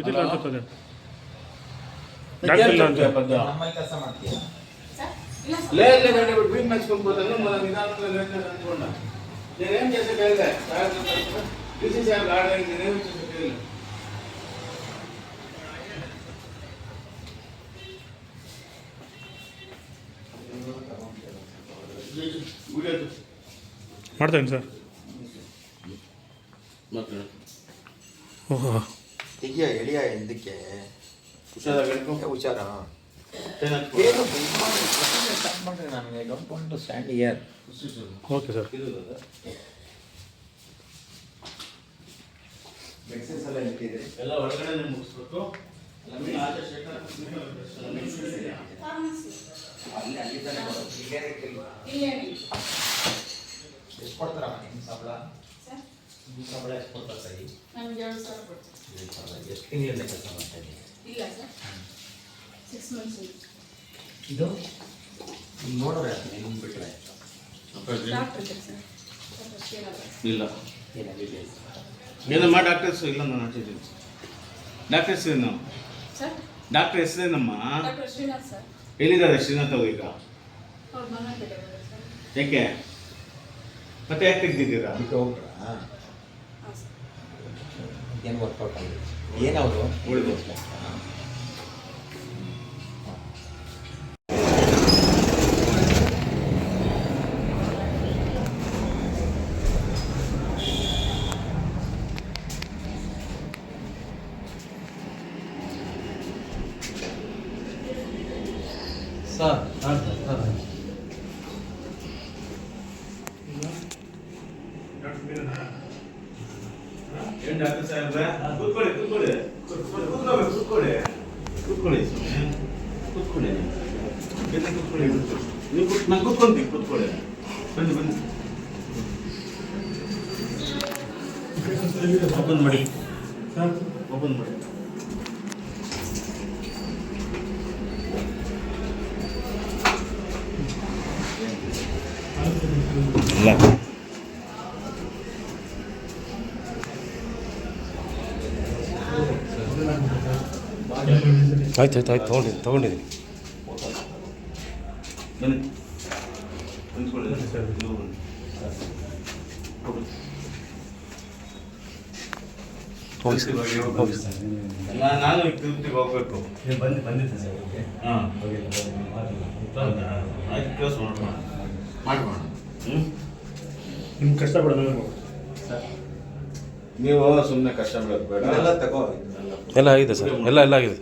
ಇದಿಲ್ಲ ಅನ್ಸುತ್ತದೆ ಡಾಕ್ಟರ್ ಇಲ್ಲ ಅಂತ. ನಮ್ಮಲ್ಲಿ ಕೆಲಸ ಮಾಡ್ತೀಯ? ಸರ್ ಇಲ್ಲ ಸರ್. ಲೇ ಲೇ ಗಂಟೆ ಬಿಟ್ಟು ಬೀಟ್ ಮೆಚ್ಕೊಂಡ್ಬೋದನ್ನು ಮೊದಲ ನಿಧಾನದಲ್ಲಿ ಲೆಕ್ಕ ಅಂದ್ಕೊಂಡ. ನೀನೇನು ಕೆಲಸ ಕೇಳಿದೆ? ಡಿ ಸಿ ಸಾಹೇಬ್ ಗಾಡಿ ನೀನೇನು ಕೆಲಸ ಕೇಳಿಲ್ಲ ಗುಡಿಯೋದು ಮಾಡ್ತೇನೆ ಸರ್. ಓಹೋ. ತೆಗಿಯ ಎಳಿಯ ಇದಕ್ಕೆ. ಹುಷಾರ? ಏನು ಮಾಡ್ರಿ ನನಗೆ don't want to stand here okay sir. ಮೆಕ್ಸಸ್ ಎಲ್ಲ ಇಟ್ಟಿದೆ ಎಲ್ಲ ಒಳಗಡೆ ಎಷ್ಟು ಕೊಡ್ತಾರ ನಿಮ್ಮ ಸಂಬಳ? ಸಂಬಳ ಎಷ್ಟು ಕೊಡ್ತಾರೆ ಸರಿ ನಮ್ಗೆ ಎರಡು ಸಾವಿರ ಕೊಡ್ತೀವಿ. ಎಷ್ಟು ತಿಂಗಳಿಂದ ಕೆಲಸ ಮಾಡ್ತಾ ಇದ್ದೀನಿ ಇಲ್ಲ ಸರ್. ಸಿಕ್ಸ್ ಮಂತ್ಸ್ ಇದು? ನೀವು ನೋಡೋರೆ ನಿಮ್ಗೆ ಬಿಟ್ಟರೆ ಅಪ್ಪಾಜಿ? Doctor sir. ಡಾಕ್ಟರ್ ಶ್ರೀನಾಥ ಇಲ್ಲ. ಏನಮ್ಮ ಡಾಕ್ಟರ್ಸ್ ಇಲ್ಲ ನಾನು ಹಾಕಿದ್ದೀನಿ ಡಾಕ್ಟರ್ ಹೆಸರೇನು ಸರ್? ಡಾಕ್ಟರ್ ಹೆಸರೇನಮ್ಮ? Doctor Srinath sir. ಎಲ್ಲಿದ್ದಾರೆ ಶ್ರೀನಾಥ್ ಅವ್ರು ಈಗ? ಅವ್ರು ಯಾಕೆ ಮತ್ತೆ ಯಾಕೆ ತೆಗ್ದಿದ್ದೀರಾ? ಅದಕ್ಕೆ ಹೋಗ್ರಾ ಏನು ವರ್ಕೌಟ್ ಆಗಿದೆ? ಏನವರು ಸರ್ ಸರ್ ಸರ್ ಸಾಹೇಬ್ರೆ ಕೂತ್ಕೊಳ್ಳಿ ಕೂತ್ಕೊಳ್ಳಿ ಕೂತ್ಕೊಳ್ಳಿ ಕೂತ್ಕೊಳ್ಳಿ ಕೂತ್ಕೊಳ್ಳಿ ಕೂತ್ಕೊಳ್ಳಿ ಸುಮ್ಮನೆ ಕೂತ್ಕೊಳ್ಳಿ ಎಲ್ಲಿ ಕೂತ್ಕೊಳ್ಳಿ ಕೂತ್ಕೊಳ್ಳಿ. ನೀವು ಕೂತ್ ನಾನು ಕೂತ್ಕೊಂತೀನಿ ಕೂತ್ಕೊಳ್ಳಿ ಬನ್ನಿ ಬನ್ನಿ ಓಪನ್ ಮಾಡಿ ಓಪನ್ ಮಾಡಿ ಇಲ್ಲ ಆಯ್ತು ಆಯ್ತು ಆಯ್ತು ತೊಗೊಂಡಿದ್ದೀನಿ ತೊಗೊಂಡಿದ್ದೀನಿ ಎಲ್ಲ ನಾನು ತಿರುಪತಿಗೆ ಹೋಗ್ಬೇಕು. ಬಂದು ಬಂದಿದ್ದೆ ಸರ್ ಹಾಂ. ಆಯ್ತು ಕ್ಲೋಸ್ ಮಾಡೋಣ ಮಾಡೋಣ ಹ್ಞೂ ನಿಮ್ಮ ಕಷ್ಟಪಡೋದು ನೀವು ಸುಮ್ಮನೆ ಕಷ್ಟ ಬಿಡೋದು ಬೇಡ ಇದೆಲ್ಲ ತಗೋ. ಎಲ್ಲ ಆಗಿದೆ ಸರ್. ಎಲ್ಲ ಎಲ್ಲ ಆಗಿದೆ.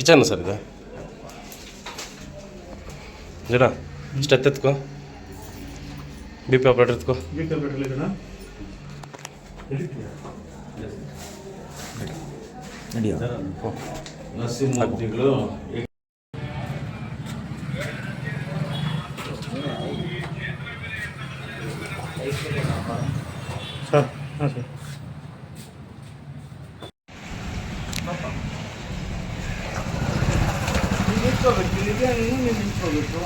ಕಿಚನ್ ಸರ್ ಇದು. ಜನ ಎತ್ಕೋ ಬಿ ಪಿ ಆಪ್ರೇಟರ್ ಎತ್ಕೋ ನಡಿಯೋ ನರಸಿಂಹಮೂರ್ತಿಗಳು ಸರ್ ಹಾಂ ಸರ್ ನೀನು ನಿಂತ್ಕೋಬೇಕು ಇಲ್ಲಿಗೆ ನೀನು ನೀನು ನಿಂತ್ಕೋಬೇಕು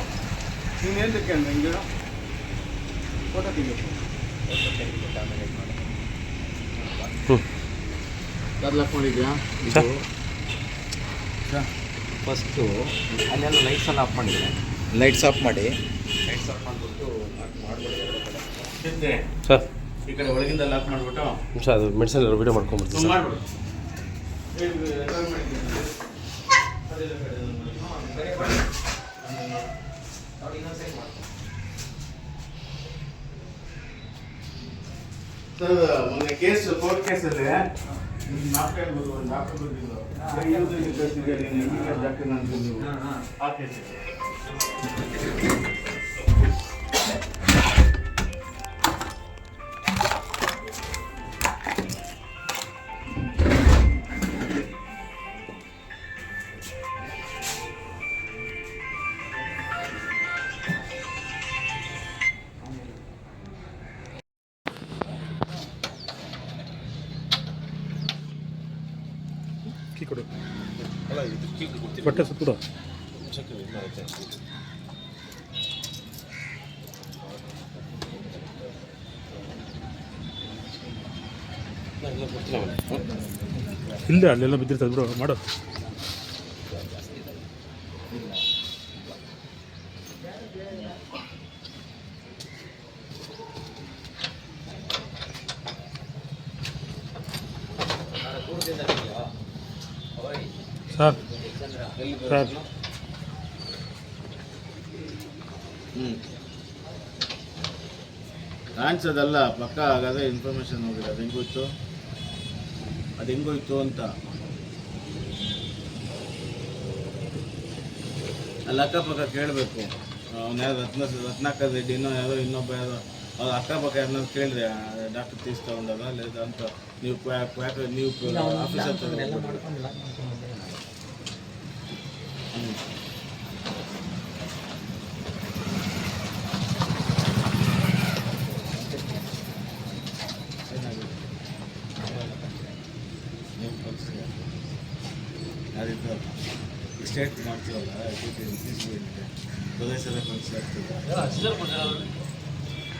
ನೀನು ಎಂತಕ್ಕೆ ಅಂದ್ರೆ ಹಿಂಗೆ ಫೋಟೋ ತೆಗಿಬೇಕು ಹ್ಞೂ ಕರ್ಲ್ ಹಾಕೊಂಡಿದ್ಯಾ ಸರ್ ಫಸ್ಟು ಅಲ್ಲೆಲ್ಲ ಲೈಟ್ಸ್ ಎಲ್ಲ ಆಫ್ ಮಾಡಿದ್ರೆ ಲೈಟ್ಸ್ ಆಫ್ ಮಾಡಿ ಲೈಟ್ಸ್ ಆಫ್ ಮಾಡಿಬಿಟ್ಟು ಸಿದ್ದೆ ಸರ್ ಈ ಕಡೆ ಒಳಗಿಂದ ಲಾಕ್ ಮಾಡಿಬಿಟ್ಟು ನಿಮಿಷ ಅದು ಮೆಡಿಸನ್ ವೀಡಿಯೋ ಮಾಡ್ಕೊಂಡ್ಬಿಡ್ತೀನಿ ಮಾಡ್ಬಿಡು ಸರ್ ಮೊನ್ನೆ ಕೇಸ್ ಕೋರ್ಟ್ ಕೇಸಲ್ಲಿ ನಾಲ್ಕು ಹೇಳ್ಬೋದು ಡಾಕ್ಟರ್ ಬಂದಿದ್ದು. ಡಾಕ್ಟರ್ ಅಂತ ನೀವು ಆ ಕೇಸ್ ಬಟ್ಟೆ ಸುತ್ತ ಇಲ್ಲದೆ ಅಲ್ಲೆಲ್ಲ ಬಿದ್ದಿರ್ತದೆ ಬಿಡು ಮಾಡು ಸರ್ ಸರ್ ಹ್ಞೂ ಕಾಣಿಸೋದಲ್ಲ ಪಕ್ಕ ಆಗದೆ ಇನ್ಫಾರ್ಮೇಷನ್ ಹೋಗಿದೆ. ಅದು ಹೆಂಗೋಯ್ತು ಅದು ಹೆಂಗೋಯ್ತು ಅಂತ. ಅಲ್ಲಿ ಅಕ್ಕಪಕ್ಕ ಕೇಳಬೇಕು. ಅವ್ನು ಯಾರು ರತ್ನ ರತ್ನಾಕರ್ ರೆಡ್ಡಿನೋ ಯಾರೋ ಇನ್ನೊಬ್ಬ ಯಾರೋ ಅವ್ರ ಅಕ್ಕಪಕ್ಕ ಯಾರನ್ನ ಕೇಳಿದ್ರೆ ಡಾಕ್ಟರ್ లేదా ಅಂತ. ನೀವು ನೀವು ಆಫೀಸ್ ಹತ್ರ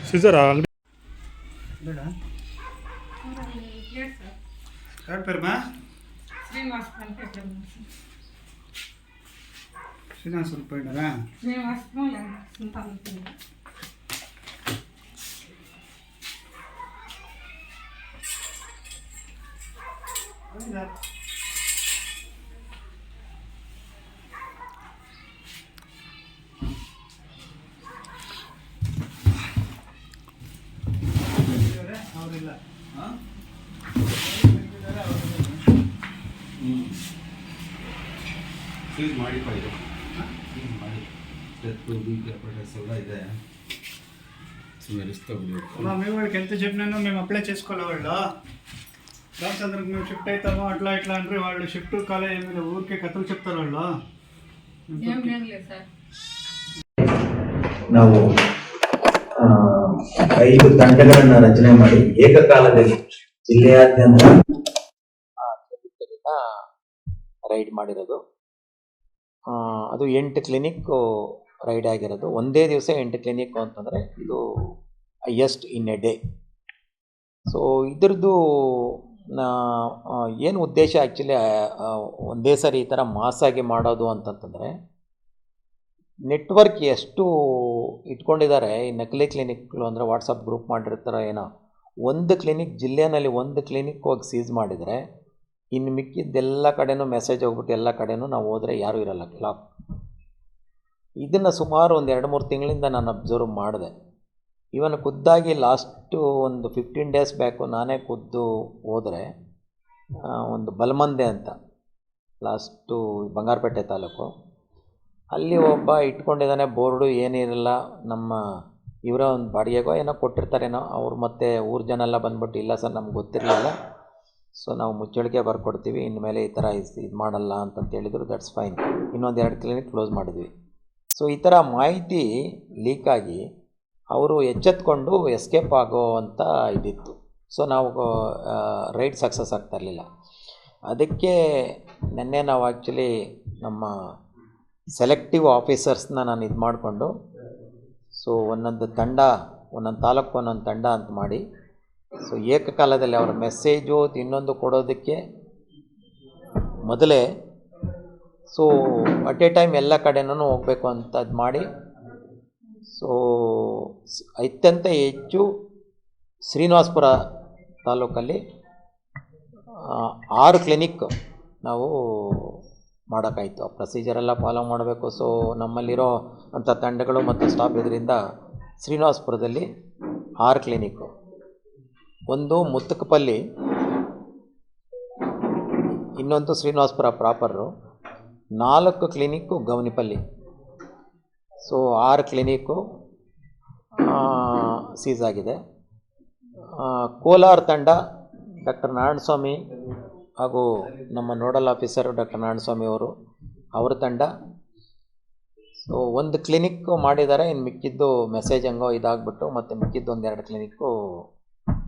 ಸಿಸರ್ ಅಂಗಡಿ ಪ್ಲೇಟ್ ಸರ್ ಯಾರ ಪೇರಮ್ಮ ಶ್ರೀನಿವಾಸ್ ಅಂತ ಹೆಸರು ಸರ್. ಶ್ರೀನಿವಾಸ ಸ್ವಲ್ಪ ಇದ್ದಾರಾ ಶ್ರೀನಿವಾಸ್ ಫೀಸ್ ಮಾಡಿ ಇದು ಫೀಸ್ ಮಾಡಿ ಡೆತ್ತು ಬಿ ಪಿ ಅಪಟೈಸ್ ಎಲ್ಲ ಇದೆ సుమారు ఇస్తాను అమ్మా మేము వాడికి ఎంత చెప్పినానో మేము అప్లై చేసుకోవాలి వాళ్ళు రామచంద్రకి మేము షిఫ్ట్ అవుతాము అట్లా ఇట్లా అంటే వాళ్ళు షిఫ్ట్ కాలేజ్ మీద ఊరికే కథలు చెప్తారు వాళ్ళు ఏం లేదు సార్ ನಾವು ಆ, ಐದು ತಂಡಗಳನ್ನ ರಚನೆ ಮಾಡಿ ಏಕಕಾಲದಲ್ಲಿ ಜಿಲ್ಲೆಯಾದ್ಯಂತ ರೈಡ್ ಮಾಡಿರೋದು. ಅದು ಎಂಟು ಕ್ಲಿನಿಕ್ ರೈಡ್ ಆಗಿರೋದು. ಒಂದೇ ದಿವಸ ಎಂಟು ಕ್ಲಿನಿಕ್ ಅಂತಂದರೆ ಇದು highest in a day so ಇದ್ರದ್ದು ಏನು ಉದ್ದೇಶ ಆ್ಯಕ್ಚುಲಿ ಒಂದೇ ಸರಿ ಈ ಥರ ಮಾಸಾಗಿ ಮಾಡೋದು ಅಂತಂತಂದರೆ ನೆಟ್ವರ್ಕ್ ಎಷ್ಟು ಇಟ್ಕೊಂಡಿದ್ದಾರೆ ಈ ನಕಲಿ ಕ್ಲಿನಿಕ್ಗಳು ಅಂದರೆ ವಾಟ್ಸಪ್ ಗ್ರೂಪ್ ಮಾಡಿರ್ತಾರೆ ಏನೋ ಒಂದು ಕ್ಲಿನಿಕ್ ಜಿಲ್ಲೆಯಲ್ಲಿ ಒಂದು ಕ್ಲಿನಿಕ್ ಹೋಗಿ ಸೀಸ್ ಮಾಡಿದರೆ, ಇನ್ನು ಮಿಕ್ಕಿದ್ದೆಲ್ಲ ಕಡೆನೂ ಮೆಸೇಜ್ ಹೋಗ್ಬಿಟ್ಟು ಎಲ್ಲ ಕಡೆನೂ ನಾವು ಹೋದರೆ ಯಾರೂ ಇರಲ್ಲ ಕ್ಲಾಪ್ ಇದನ್ನು ಸುಮಾರು ಒಂದು ಎರಡು ಮೂರು ತಿಂಗಳಿಂದ ನಾನು ಅಬ್ಸರ್ವ್ ಮಾಡಿದೆ. ಇವನ್ ಖುದ್ದಾಗಿ ಲಾಸ್ಟು ಒಂದು ಫಿಫ್ಟೀನ್ ಡೇಸ್ ಬ್ಯಾಕು ನಾನೇ ಖುದ್ದು ಹೋದರೆ ಒಂದು ಬಲಮಂದೆ ಅಂತ ಲಾಸ್ಟು ಬಂಗಾರಪೇಟೆ ತಾಲೂಕು. ಅಲ್ಲಿ ಒಬ್ಬ ಇಟ್ಕೊಂಡಿದ್ದಾನೆ, ಬೋರ್ಡು ಏನಿರಲ್ಲ, ನಮ್ಮ ಇವರ ಒಂದು ಬಾಡಿಗೆಗೋ ಏನೋ ಕೊಟ್ಟಿರ್ತಾರೇನೋ, ಅವ್ರು ಮತ್ತೆ ಊರ ಜನ ಎಲ್ಲ ಬಂದ್ಬಿಟ್ಟು, ಇಲ್ಲ ಸರ್, ನಮ್ಗೆ ಗೊತ್ತಿರಲಿಲ್ಲ. ಸೊ ನಾವು ಮುಚ್ಚಳಿಕೆ ಬರ್ಕೊಡ್ತೀವಿ, ಇನ್ಮೇಲೆ ಈ ಥರ ಇದು ಮಾಡಲ್ಲ ಅಂತಂತ ಹೇಳಿದ್ರು ದಟ್ಸ್ ಫೈನ್ ಇನ್ನೊಂದು ಎರಡು ಕ್ಲಿನಿಕ್ ಕ್ಲೋಸ್ ಮಾಡಿದ್ವಿ. ಸೊ ಈ ಥರ ಮಾಹಿತಿ ಲೀಕಾಗಿ ಅವರು ಎಚ್ಚೆತ್ಕೊಂಡು ಎಸ್ಕೇಪ್ ಆಗೋ ಅಂತ ಇದಿತ್ತು. ಸೊ ನಾವು ರೈಡ್ ಸಕ್ಸಸ್ ಆಗ್ತಾ ಇರಲಿಲ್ಲ. ಅದಕ್ಕೆ ನಿನ್ನೆ ನಾವು ಆ್ಯಕ್ಚುಲಿ ನಮ್ಮ ಸೆಲೆಕ್ಟಿವ್ ಆಫೀಸರ್ಸ್ನ ನಾನು ಇದು ಮಾಡಿಕೊಂಡು ಸೊ ಒಂದೊಂದು ತಂಡ, ಒಂದೊಂದು ತಾಲೂಕು, ಒಂದೊಂದು ತಂಡ ಅಂತ ಮಾಡಿ. ಸೊ ಏಕಕಾಲದಲ್ಲಿ ಅವರ ಮೆಸೇಜು ಇನ್ನೊಂದು ಕೊಡೋದಕ್ಕೆ ಮೊದಲೇ ಸೊ ಅಟ್ ಎ ಟೈಮ್ ಎಲ್ಲ ಕಡೆನೂ ಹೋಗಬೇಕು ಅಂತ ಅದು ಮಾಡಿ. ಸೊ, ಅತ್ಯಂತ ಹೆಚ್ಚು ಶ್ರೀನಿವಾಸಪುರ ತಾಲೂಕಲ್ಲಿ ಆರು ಕ್ಲಿನಿಕ್ ನಾವು ಮಾಡೋಕ್ಕಾಯಿತು. ಆ ಪ್ರೊಸೀಜರೆಲ್ಲ ಫಾಲೋ ಮಾಡಬೇಕು. ಸೊ ನಮ್ಮಲ್ಲಿರೋ ಅಂಥ ತಂಡಗಳು ಮತ್ತು ಸ್ಟಾಫ್ ಇದರಿಂದ ಶ್ರೀನಿವಾಸಪುರದಲ್ಲಿ ಆರು ಕ್ಲಿನಿಕ್ಕು ಒಂದು ಮುತ್ತಕಪಲ್ಲಿ, ಇನ್ನೊಂದು ಶ್ರೀನಿವಾಸಪುರ ಪ್ರಾಪರು ನಾಲ್ಕು ಕ್ಲಿನಿಕ್ಕು ಗವನಿಪಲ್ಲಿ ಸೊ ಆರು ಕ್ಲಿನಿಕ್ಕು ಸೀಸ್ ಆಗಿದೆ. ಕೋಲಾರ ತಂಡ ಡಾಕ್ಟರ್ ನಾರಾಯಣಸ್ವಾಮಿ ಹಾಗೂ ನಮ್ಮ ನೋಡಲ್ ಆಫೀಸರ್ ಡಾಕ್ಟರ್ ನಾರಾಯಣಸ್ವಾಮಿ ಅವರು, ಅವರ ತಂಡ, ಸೊ ಒಂದು ಕ್ಲಿನಿಕ್ಕು ಮಾಡಿದ್ದಾರೆ ಇನ್ನು ಮಿಕ್ಕಿದ್ದು ಮೆಸೇಜ್ ಹಂಗೋ ಇದಾಗ್ಬಿಟ್ಟು ಮತ್ತು ಮಿಕ್ಕಿದ್ದು ಒಂದೆರಡು ಕ್ಲಿನಿಕ್ಕು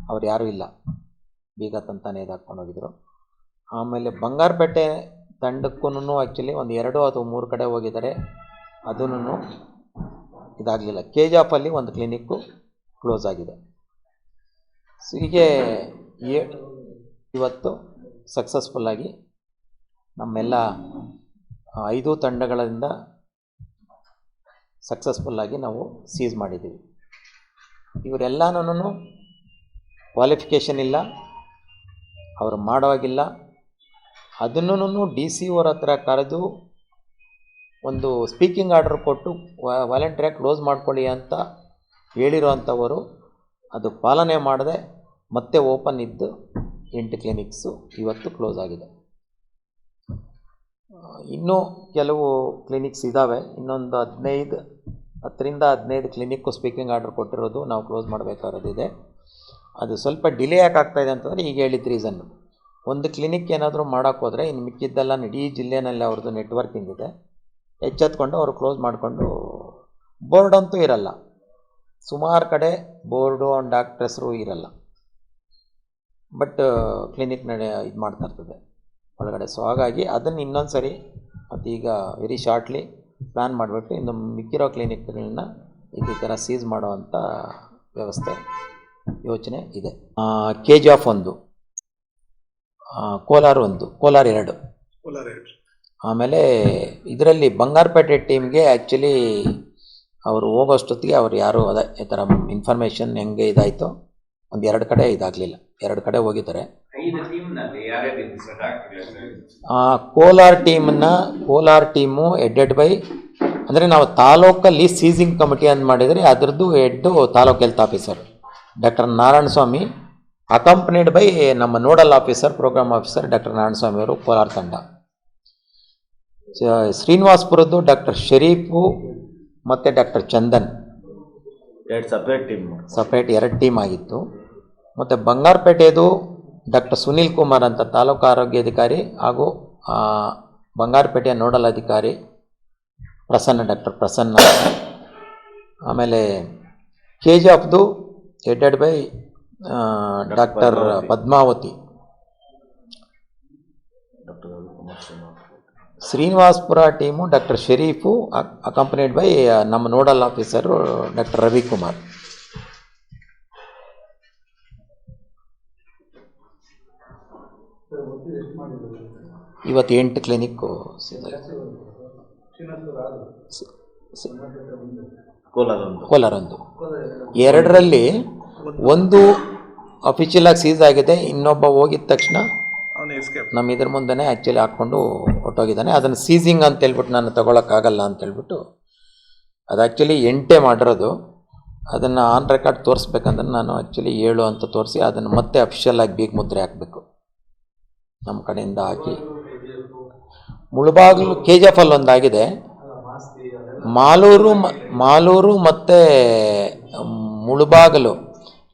ಅವ್ರು ಯಾರೂ ಇಲ್ಲ. ಬೀಗ ತಂತಾನೆ ಇದಾಕ್ಕೊಂಡು ಹೋಗಿದ್ರು. ಆಮೇಲೆ ಬಂಗಾರಪೇಟೆ ತಂಡಕ್ಕೂ ಆ್ಯಕ್ಚುಲಿ ಒಂದು ಎರಡು ಅಥವಾ ಮೂರು ಕಡೆ ಹೋಗಿದ್ದಾರೆ. ಅದನ್ನು ಇದಾಗಲಿಲ್ಲ. ಕೆ ಜಿ ಆಫಲ್ಲಿ ಒಂದು ಕ್ಲಿನಿಕ್ಕು ಕ್ಲೋಸ್ ಆಗಿದೆ. ಸೊ ಹೀಗೆ ಇವತ್ತು ಸಕ್ಸಸ್ಫುಲ್ಲಾಗಿ ನಮ್ಮೆಲ್ಲ ಐದು ತಂಡಗಳಿಂದ ಸಕ್ಸಸ್ಫುಲ್ಲಾಗಿ ನಾವು ಸೀಸ್ ಮಾಡಿದ್ದೀವಿ. ಇವರೆಲ್ಲನೂ ಕ್ವಾಲಿಫಿಕೇಷನ್ ಇಲ್ಲ, ಅವರು ಮಾಡೋವಾಗಿಲ್ಲ. ಅದನ್ನು ಡಿ ಸಿ ಅವ್ರ ಹತ್ರ ಕರೆದು ಒಂದು ಸ್ಪೀಕಿಂಗ್ ಆರ್ಡರ್ ಕೊಟ್ಟು ವಾಲಂಟ್ರಿಯಾಗಿ ಕ್ಲೋಸ್ ಮಾಡ್ಕೊಳ್ಳಿ ಅಂತ ಹೇಳಿರೋ ಅದು ಪಾಲನೆ ಮಾಡದೆ ಮತ್ತೆ ಓಪನ್ ಇದ್ದು ಎಂಟು ಕ್ಲಿನಿಕ್ಸು ಇವತ್ತು ಕ್ಲೋಸ್ ಆಗಿದೆ. ಇನ್ನೂ ಕೆಲವು ಕ್ಲಿನಿಕ್ಸ್ ಇದ್ದಾವೆ ಇನ್ನೊಂದು ಹದಿನೈದು, ಹತ್ತರಿಂದ ಹದಿನೈದು ಕ್ಲಿನಿಕ್ಕು ಸ್ಪೀಕಿಂಗ್ ಆರ್ಡರ್ ಕೊಟ್ಟಿರೋದು. ನಾವು ಕ್ಲೋಸ್ ಮಾಡಬೇಕಾಗಿರೋದಿದೆ ಅದು ಸ್ವಲ್ಪ ಡಿಲೇ ಯಾಕೆ ಆಗ್ತಾಯಿದೆ ಅಂತಂದರೆ ಈಗ ಹೇಳಿದ ರೀಸನ್ನು ಒಂದು ಕ್ಲಿನಿಕ್ ಏನಾದರೂ ಮಾಡೋಕ್ಕೋದ್ರೆ ಇನ್ನು ಮಿಕ್ಕಿದ್ದೆಲ್ಲ ಇಡೀ ಜಿಲ್ಲೆನಲ್ಲಿ ಅವ್ರದ್ದು ನೆಟ್ವರ್ಕಿಂಗ್ ಇದೆ. ಎಚ್ಚೆತ್ಕೊಂಡು ಅವರು ಕ್ಲೋಸ್ ಮಾಡಿಕೊಂಡು ಬೋರ್ಡ್ ಅಂತೂ ಇರಲ್ಲ. ಸುಮಾರು ಕಡೆ ಬೋರ್ಡು ಆ್ಯಂಡ್ ಡಾಕ್ಟ್ರೆಸ್ರು ಇರಲ್ಲ. ಬಟ್ ಕ್ಲಿನಿಕ್ ನಡೆ ಇದು ಮಾಡ್ತಾ ಇರ್ತದೆ. ಒಳಗಡೆ. ಸೊ ಹಾಗಾಗಿ ಅದನ್ನು ಇನ್ನೊಂದು ಸರಿ ಮತ್ತು ಈಗ ವೆರಿ ಶಾರ್ಟ್ಲಿ ಪ್ಲ್ಯಾನ್ ಮಾಡಿಬಿಟ್ಟು ಇನ್ನು ಮಿಕ್ಕಿರೋ ಕ್ಲಿನಿಕ್ಗಳನ್ನ ಈ ಥರ ಸೀಸ್ ಮಾಡುವಂಥ ವ್ಯವಸ್ಥೆ ಯೋಚನೆ ಇದೆ. ಕೆ ಜಿ ಆಫ್ ಒಂದು. ಕೋಲಾರ ಒಂದು. ಕೋಲಾರ ಎರಡು. ಆಮೇಲೆ ಇದರಲ್ಲಿ ಬಂಗಾರಪೇಟೆ ಟೀಮ್ಗೆ ಆ್ಯಕ್ಚುಲಿ ಅವರು ಹೋಗೋಷ್ಟೊತ್ತಿಗೆ ಅವ್ರು ಯಾರು ಅದೇ ಈ ಥರ ಇನ್ಫಾರ್ಮೇಷನ್ ಹೆಂಗೆ ಇದಾಯಿತು ಒಂದು ಎರಡು ಕಡೆ ಇದಾಗಲಿಲ್ಲ. ಎರಡು ಕಡೆ ಹೋಗಿದ್ದಾರೆ. ಕೋಲಾರ ಟೀಮನ್ನ ಕೋಲಾರ ಟೀಮು ಎಡ್ಡೆಡ್ ಬೈ ಅಂದರೆ ನಾವು ತಾಲೂಕಲ್ಲಿ ಸೀಸಿಂಗ್ ಕಮಿಟಿ ಅಂತ ಮಾಡಿದರೆ ಅದರದ್ದು head taluk health officer. Doctor Narayana Swamy accompanied by ನಮ್ಮ nodal officer programme officer doctor Narayana Swamy ಅವರು ಕೋಲಾರ ತಂಡ. ಶ್ರೀನಿವಾಸ್ಪುರದ್ದು ಡಾಕ್ಟರ್ ಶರೀಫು ಮತ್ತು ಡಾಕ್ಟರ್ ಚಂದನ್. ಎರಡು ಸಪ್ರೇಟ್ ಟೀಮ್ ಸಪ್ರೇಟ್ ಎರಡು ಟೀಮ್ ಆಗಿತ್ತು. ಮತ್ತು ಬಂಗಾರಪೇಟೆದು ಡಾಕ್ಟರ್ ಸುನೀಲ್ ಕುಮಾರ್ ಅಂತ ತಾಲೂಕು ಆರೋಗ್ಯಾಧಿಕಾರಿ ಹಾಗೂ ಬಂಗಾರಪೇಟೆಯ ನೋಡಲ್ ಅಧಿಕಾರಿ ಪ್ರಸನ್ನ ಡಾಕ್ಟರ್ ಪ್ರಸನ್ನ. ಆಮೇಲೆ K G ಆಫ್ದು headed by doctor Padmavathi. Srinivaspur team doctor Sharif accompanied by ನಮ್ಮ ನೋಡಲ್ ಆಫೀಸರು ಡಾಕ್ಟರ್ ರವಿಕುಮಾರ್. ಇವತ್ತು ಎಂಟು ಕ್ಲಿನಿಕ್ಕು ಕೋಲಾರೊಂದು ಎರಡರಲ್ಲಿ ಒಂದು ಅಫಿಷಿಯಲ್ ಆಗಿ ಸೀಸ್ ಆಗಿದೆ ಇನ್ನೊಬ್ಬ ಹೋಗಿದ ತಕ್ಷಣ ನಮ್ಮ ಇದ್ರ ಮುಂದೆನೇ ಆ್ಯಕ್ಚುಲಿ ಹಾಕ್ಕೊಂಡು ಹೊಟ್ಟೋಗಿದ್ದಾನೆ ಅದನ್ನು ಸೀಸಿಂಗ್ ಅಂತ ಹೇಳ್ಬಿಟ್ಟು ನಾನು ತೊಗೊಳಕ್ಕಾಗಲ್ಲ ಅಂತ ಹೇಳ್ಬಿಟ್ಟು ಅದು ಆ್ಯಕ್ಚುಲಿ ಎಂಟೇ ಮಾಡಿರೋದು. ಅದನ್ನು ಆನ್ ರೆಕಾರ್ಡ್ ತೋರಿಸ್ಬೇಕಂದ್ರೆ ನಾನು ಆ್ಯಕ್ಚುಲಿ ಏಳು ಅಂತ ತೋರಿಸಿ ಅದನ್ನು ಮತ್ತೆ ಅಫಿಷಿಯಲ್ ಆಗಿ ಬೀಗ ಮುದ್ರೆ ಹಾಕಬೇಕು. ನಮ್ಮ ಕಡೆಯಿಂದ ಹಾಕಿ. ಮುಳುಬಾಗಿಲು ಕೆ ಜಿ ಎಫ್ ಅಲ್ಲಿ ಒಂದಾಗಿದೆ. ಮಾಲೂರು ಮಾಲೂರು ಮತ್ತು ಮುಳುಬಾಗಲು.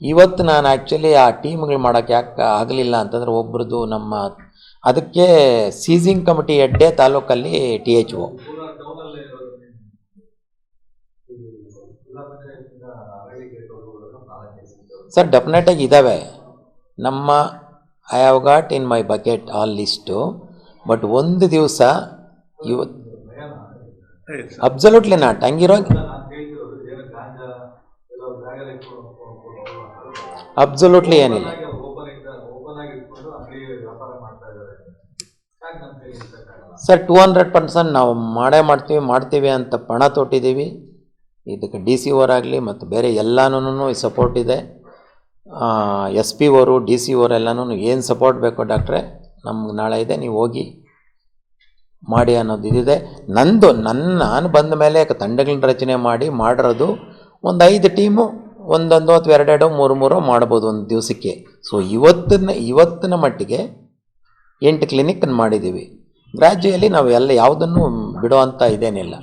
ಇವತ್ತು ನಾನು ಆ್ಯಕ್ಚುಲಿ ಆ ಟೀಮ್ಗಳು ಮಾಡೋಕ್ಕೆ ಯಾಕೆ ಆಗಲಿಲ್ಲ ಅಂತಂದರೆ ಒಬ್ರದ್ದು ನಮ್ಮ ಅದಕ್ಕೆ ಸೀಸಿಂಗ್ ಕಮಿಟಿ ಎಡ್ಡೆ ತಾಲೂಕಲ್ಲಿ ಟಿ ಎಚ್ ಒ. ಸರ್ ಡೆಫಿನೆಟಾಗಿ ಇದ್ದಾವೆ ನಮ್ಮ I have got in my bucket all list but ಒಂದು ದಿವಸ ಇವತ್ತು ಅಬ್ಸಲ್ಯೂಟ್ಲಿ ನಾಟ್ ಹಂಗಿರೋ ಅಬ್ಸಲ್ಯೂಟ್ಲಿ ಏನಿಲ್ಲ. ಸರ್ ಟೂ ಹಂಡ್ರೆಡ್ ಪರ್ಸೆಂಟ್ ನಾವು ಮಾಡೇ ಮಾಡ್ತೀವಿ ಮಾಡ್ತೀವಿ ಅಂತ ಪಣ ತೊಟ್ಟಿದ್ದೀವಿ. ಇದಕ್ಕೆ ಡಿ ಸಿ ಆಗಲಿ ಮತ್ತು ಬೇರೆ ಎಲ್ಲನೂ ಸಪೋರ್ಟ್ ಇದೆ. ಎಸ್ ಪಿ ಓರು ಡಿ ಸಿ ಅವರೆಲ್ಲನೂ ಏನು ಸಪೋರ್ಟ್ ಬೇಕು ಡಾಕ್ಟ್ರೆ, ನಮ್ಗೆ ನಾಳೆ ಇದೆ, ನೀವು ಹೋಗಿ ಮಾಡಿ ಅನ್ನೋದು ಇದಿದೆ. ನಂದು ನನ್ನ ನಾನು ಬಂದ ಮೇಲೆ ತಂಡಗಳನ್ನ ರಚನೆ ಮಾಡಿ ಮಾಡಿರೋದು ಒಂದು ಐದು ಟೀಮು, ಒಂದೊಂದು ಅಥವಾ ಎರಡೆರಡು, ಮೂರು ಮೂರು ಮಾಡ್ಬೋದು ಒಂದು ದಿವಸಕ್ಕೆ. ಸೊ ಇವತ್ತಿನ ಇವತ್ತಿನ ಮಟ್ಟಿಗೆ ಎಂಟು ಕ್ಲಿನಿಕ್ ಮಾಡಿದ್ದೀವಿ. ಗ್ರ್ಯಾಜುಯಲಿ ನಾವು ಎಲ್ಲ ಯಾವುದನ್ನು ಬಿಡುವಂಥ ಇದೇನಿಲ್ಲ.